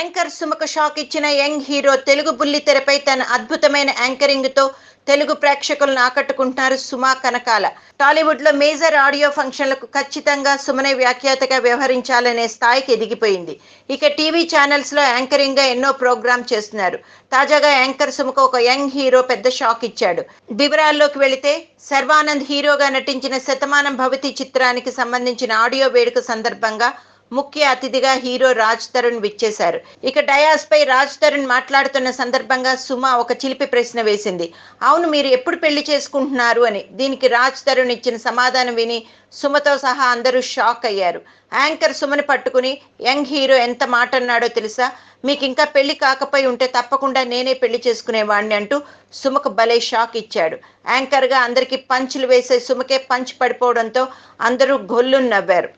Anchor సుమక shock ఇచ్చిన young hero Telugu బుల్లి తెరపై తన అద్భుతమైన యాంకరింగ్తో తెలుగు ప్రేక్షకులను ఆకట్టుకుంటున్నారు సుమా కనకాల. టాలీవుడ్లో మేజర్ ఆడియో ఫంక్షన్లకు ఖచ్చితంగా సుమనే వ్యాఖ్యాతగా వ్యవహరించాలనే స్థాయికి ఎదిగిపోయింది. ఇక టీవీ ఛానల్స్లో యాంకరింగ్గా ఎన్నో ప్రోగ్రామ్ చేస్తున్నారు. తాజాగా యాంకర్ సుమక ఒక యంగ్ హీరో పెద్ద షాక్ ఇచ్చాడు. వివరాల్లోకి వెళితే సర్వానంద్ హీరోగా నటించిన శతమానం భవతి చిత్రానికి సంబంధించిన ఆడియో వేడుక సందర్భంగా ముఖ్య అతిథిగా హీరో రాజ్ తరుణ్ విచ్చేశారు. ఇక డయాస్ పై రాజ్ తరుణ్ మాట్లాడుతున్న సందర్భంగా సుమ ఒక చిలిపి ప్రశ్న వేసింది. అవును మీరు ఎప్పుడు పెళ్ళి చేసుకుంటున్నారు అని. దీనికి రాజ్ తరుణ్ ఇచ్చిన సమాధానం విని సుమతో సహా అందరూ షాక్ అయ్యారు. యాంకర్ సుమని పట్టుకుని యంగ్ హీరో ఎంత మాట అన్నాడో తెలుసా? మీకు ఇంకా పెళ్ళి కాకపోయి ఉంటే తప్పకుండా నేనే పెళ్ళి చేసుకునేవాడిని అంటూ సుమకు భలే షాక్ ఇచ్చాడు. యాంకర్గా అందరికీ పంచులు వేసే సుమకే పంచ్ పడిపోవడంతో అందరూ గొల్లు నవ్వారు.